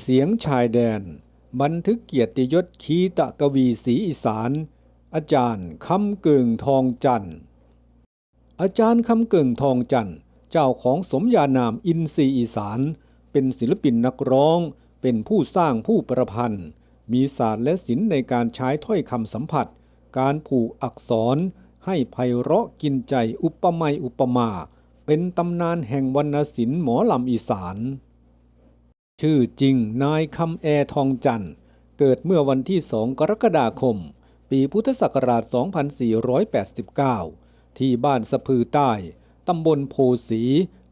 เสียงชายแดน บันทึกเกียรติยศคีตะกวีศรีอีสาน อาจารย์คำเกิงทองจันทร์ อาจารย์คำเกิงทองจันทร์ เจ้าของสมญานามอินทรีอีสาน เป็นศิลปินนักร้อง เป็นผู้สร้างผู้ประพันธ์ มีศาสตร์และศิลป์ในการใช้ถ้อยคำสัมผัส การผูกอักษร ให้ไพเราะกินใจอุปมยอุปมา เป็นตำนานแห่งวรรณศิลป์หมอลำอีสาน ชื่อจริงนายคำแอทองจันทร์ เกิดเมื่อวันที่ 2 กรกฎาคม ปีพุทธศักราช 2489 ที่บ้านสะพือใต้ ตำบลโพสี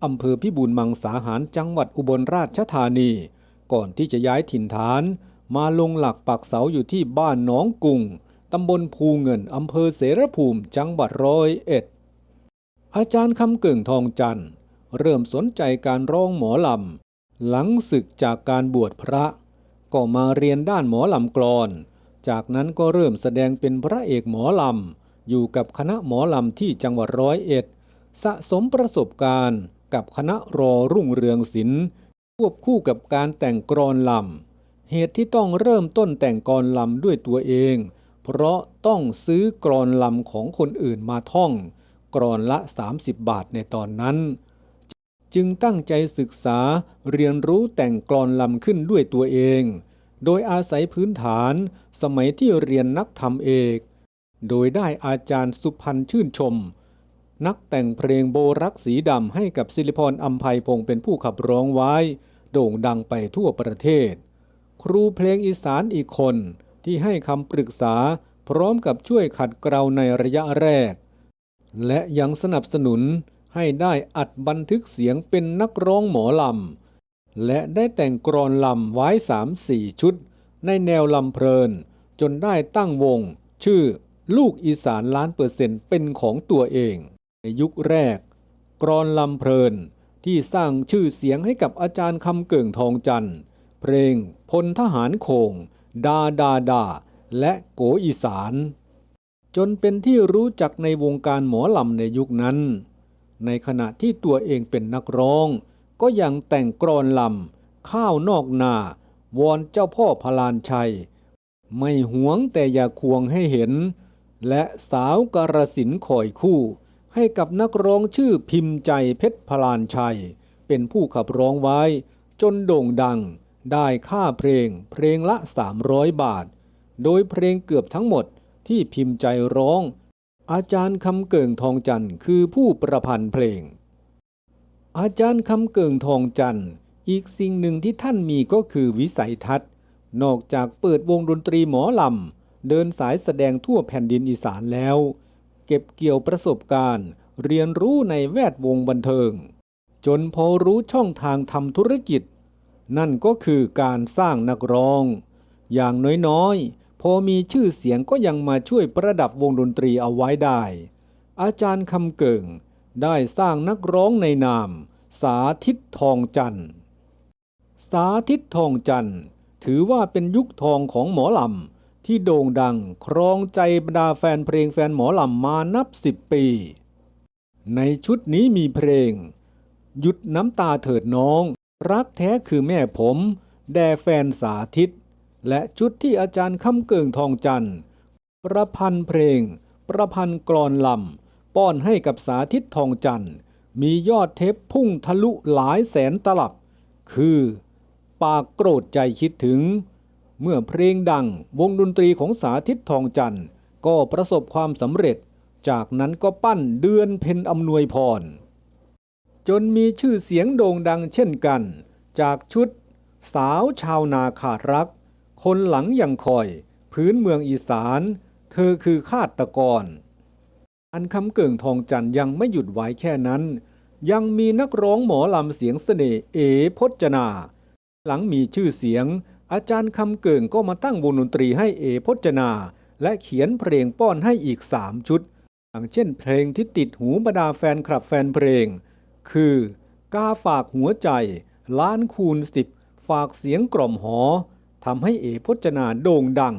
อำเภอพิบูลมังสาหารจังหวัดอุบลราชธานี ก่อนที่จะย้ายถิ่นฐาน มาลงหลักปักเสาอยู่ที่บ้านหน้องกุงตำบลภูเงินอำเภอเสรภูมิจังหวัดร้อยเอ็ด อาจารย์คำเก่งทองจันทร์ เริ่มสนใจการร้องหมอลำ หลังศึกจากการบวชพระ ก็มาเรียนด้านหมอลำกลอน จากนั้นก็เริ่มแสดงเป็นพระเอกหมอลำ อยู่กับคณะหมอลำที่จังหวัดร้อยเอ็ด สะสมประสบการณ์กับคณะรอรุ่งเรืองศิลป์ควบคู่กับการแต่งกรอนลำ เหตุที่ต้องเริ่มต้นแต่งกรอนลำด้วยตัวเอง เพราะต้องซื้อกรอนลำของคนอื่นมาท่อง กรอนละ 30 บาทในตอนนั้น จึงตั้งใจศึกษาเรียนรู้แต่งกลอนลำขึ้นด้วยตัวเอง โดยอาศัยพื้นฐานสมัยที่เรียนนักธรรมเอก โดยได้อาจารย์สุพันธ์ชื่นชม นักแต่งเพลงโบรักสีดำให้กับศิริพรอัมภัยพงเป็นผู้ขับร้องไว้ โด่งดังไปทั่วประเทศ ครูเพลงอีสานอีกคนที่ให้คำปรึกษาพร้อมกับช่วยขัดเกลาในระยะแรก และยังสนับสนุน ให้ได้อัดบันทึกเสียงเป็นนักร้องหมอลำ และได้แต่งกรอนลำไว้สามสี่ชุด ในแนวลำเพลิน จนได้ตั้งวง ชื่อลูกอีสานล้านเปอร์เซ็นต์เป็นของตัวเอง ในยุคแรก กรอนลำเพลินที่สร้างชื่อเสียงให้กับอาจารย์คำเกิ่งทองจันทร์ เพลงพลทหารโคงดาดาดา และโกอีสาน จนเป็นที่รู้จักในวงการหมอลำในยุคนั้น ในขณะที่ตัวเองเป็นนักร้อง ก็ยังแต่งกรอนลำข้าวนอกนาวอนเจ้าพ่อพลานชัย ไม่หวงแต่อย่าควงให้เห็น และสาวกระสินคอยคู่ ให้กับนักร้องชื่อพิมพ์ใจเพชรพลานชัย เป็นผู้ขับร้องไว้ จนโด่งดัง ได้ค่าเพลง เพลงละ 300 บาท โดยเพลงเกือบทั้งหมดที่พิมพ์ใจร้อง อาจารย์คำเกิ่งทองจันทร์คือผู้ประพันธ์เพลง อาจารย์คำเกิ่งทองจันทร์อีกสิ่งหนึ่งที่ท่านมีก็คือวิสัยทัศน์ นอกจากเปิดวงดนตรีหมอลำ เดินสายแสดงทั่วแผ่นดินอีสานแล้ว เก็บเกี่ยวประสบการณ์ เรียนรู้ในแวดวงบันเทิง จนพอรู้ช่องทางทำธุรกิจ นั่นก็คือการสร้างนักร้อง อย่างน้อยๆ พอมีชื่อเสียงก็ยังมาช่วยประดับวงดนตรีเอาไว้ได้ อาจารย์คำเกิงได้สร้างนักร้องในนาม สาธิตทองจันทร์ สาธิตทองจันทร์ ถือว่าเป็นยุคทองของหมอลำที่โด่งดังครองใจบรรดาแฟนเพลงแฟนหมอลำมานับสิบปี ในชุดนี้มีเพลง หยุดน้ำตาเถิดน้อง รักแท้คือแม่ผม แด่แฟนสาธิต และชุดที่อาจารย์คำเกิงทองจันทร์ ประพันธ์เพลง ประพันธ์กลอนลำ ป้อนให้กับสาธิตทองจันทร์ มียอดเทปพุ่งทะลุหลายแสนตลับ คือ ปากโกรธใจคิดถึง เมื่อเพลงดังวงดนตรีของสาธิตทองจันทร์ ก็ประสบความสำเร็จ จากนั้นก็ปั้นเดือนเพ็ญอำนวยพร จนมีชื่อเสียงโด่งดังเช่นกัน จากชุด สาวชาวนาขาดรัก คนหลังยังคอย พื้นเมืองอีสาน เธอคือฆาตกร อันคำเกิ่งทองจันยังไม่หยุดไว้แค่นั้น ยังมีนักร้องหมอลำเสียงเสน่ห์เอพจนา หลังมีชื่อเสียง อาจารย์คำเกิ่งก็มาตั้งวงดนตรีให้เอพจนา และเขียนเพลงป้อนให้อีกสามชุดอย่างเช่นเพลงที่ติดหูบรรดาแฟนคลับแฟนเพลง คือกาฝากหัวใจ ล้านคูณสิบฝากเสียงกล่อมหอ ทำให้เอพจนาโด่งดัง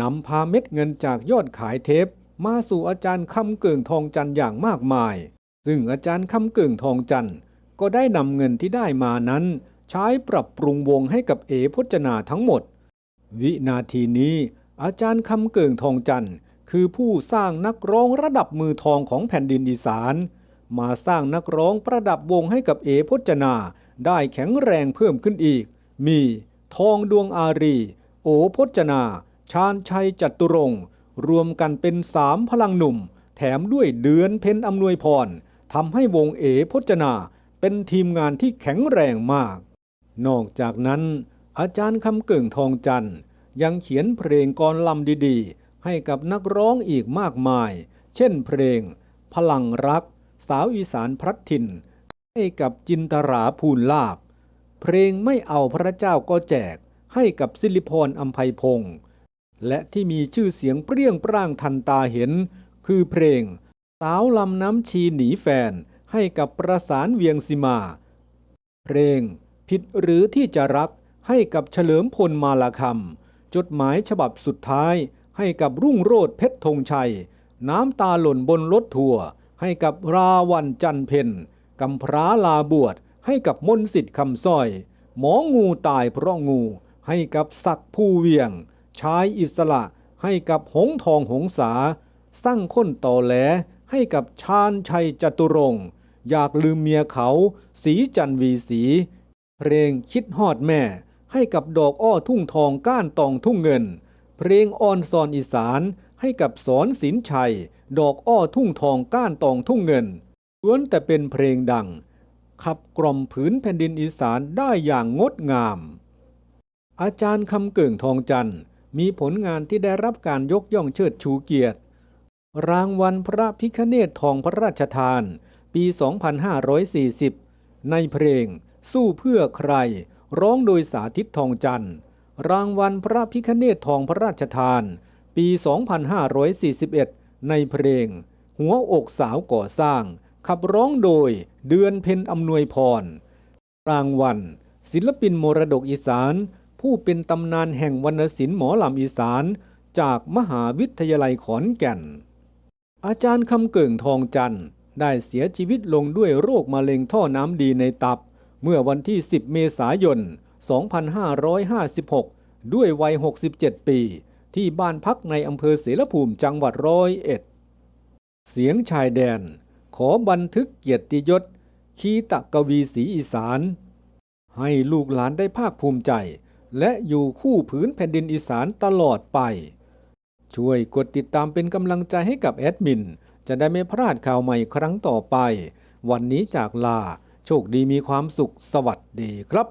นำพาเม็ดเงินจากยอดขายเทป มาสู่อาจารย์คำเกิ่งทองจันอย่างมากมาย ซึ่งอาจารย์คำเกิ่งทองจันก็ได้นำเงินที่ได้มานั้น ใช้ปรับปรุงวงให้กับเอพจนาทั้งหมด วินาทีนี้อาจารย์คำเกิงทองจันคือผู้สร้างนักร้องระดับมือทองของแผ่นดินอีสาน มาสร้างนักร้องประดับวงให้กับเอพจนา ได้แข็งแรงเพิ่มขึ้นอีก มี ทองดวงอารี โอพจนา ชาญชัยจัตุรงค์รวมกันเป็นสามพลังหนุ่ม แถมด้วยเดือนเพ็ญอำนวยพรทำให้วงเอพจนา เป็นทีมงานที่แข็งแรงมาก นอกจากนั้น อาจารย์คำเกิ่งทองจันทร์ยังเขียนเพลงกรลำดีๆ ให้กับนักร้องอีกมากมาย เช่นเพลง พลังรัก สาวอีสานพลัดถิ่น ให้กับจินตราภูลลาบ เพลงไม่เอาพระเจ้าก็แจกให้กับสิริพรอัมไพพงศ์และที่มีชื่อเสียงเปรี้ยงปร้างทันตาเห็น คือเพลง สาวลำน้ำชีหนีแฟนให้กับประสานเวียงสิมา เพลง ผิดหรือที่จะรักให้กับเฉลิมพลมาลาคำจดหมายฉบับสุดท้ายให้กับรุ่งโรธเพชรธงชัย น้ำตาหล่นบนรถทัวร์ให้กับราวันจันเพนกำพร้าลาบวช ให้กับมนสิทธิ์คำสร้อย หมองูตายเพราะงู ให้กับศักผู้เวียง ชายอิสระ ให้กับหงทองหงษา สร้างค้นต่อแหลให้กับชาญชัยจตุรงค์อยากลืมเมียเขา สีจันวีสี เพลงคิดฮอดแม่ ให้กับดอกอ้อทุ่งทองก้านตองทุ่งเงิน เพลงออนซอนอีสานให้กับสอนศิลชัย ดอกอ้อทุ่งทองก้านตองทุ่งเงินล้วนแต่เป็นเพลงดัง ขับกล่อมผืนแผ่นดินอีสานได้อย่างงดงาม อาจารย์คำเกิ่งทองจันทร์มีผลงานที่ได้รับการยกย่องเชิดชูเกียรติ รางวัลพระพิคเนตทองพระราชทาน ปี 2540 ในเพลง สู้เพื่อใคร ร้องโดยสาธิตทองจันทร์ รางวัลพระพิคเนตทองพระราชทาน ปี 2541 ในเพลง หัวอกสาวก่อสร้าง ขับร้องโดยเดือนเพ็ญอำนวยพร รางวัลศิลปินมรดกอีสาน ผู้เป็นตำนานแห่งวรรณศิลป์หมอลำอีสาน จากมหาวิทยาลัยขอนแก่น อาจารย์คำเกิ่งทองจันทร์ได้เสียชีวิตลงด้วยโรคมะเร็งท่อน้ำดีในตับ เมื่อวันที่ 10 เมษายน 2556 ด้วยวัย 67 ปี ที่บ้านพักในอำเภอเสรภูมิจังหวัดร้อยเอ็ด เสียงชายแดน ขอบันทึกเกียรติยศ คีตะกวีสีอีสาน ให้ลูกหลานได้ภาคภูมิใจ และอยู่คู่ผืนแผ่นดินอีสานตลอดไป ช่วยกดติดตามเป็นกำลังใจให้กับแอดมิน จะได้ไม่พลาดข่าวใหม่ครั้งต่อไป วันนี้จากลา โชคดีมีความสุขสวัสดีครับ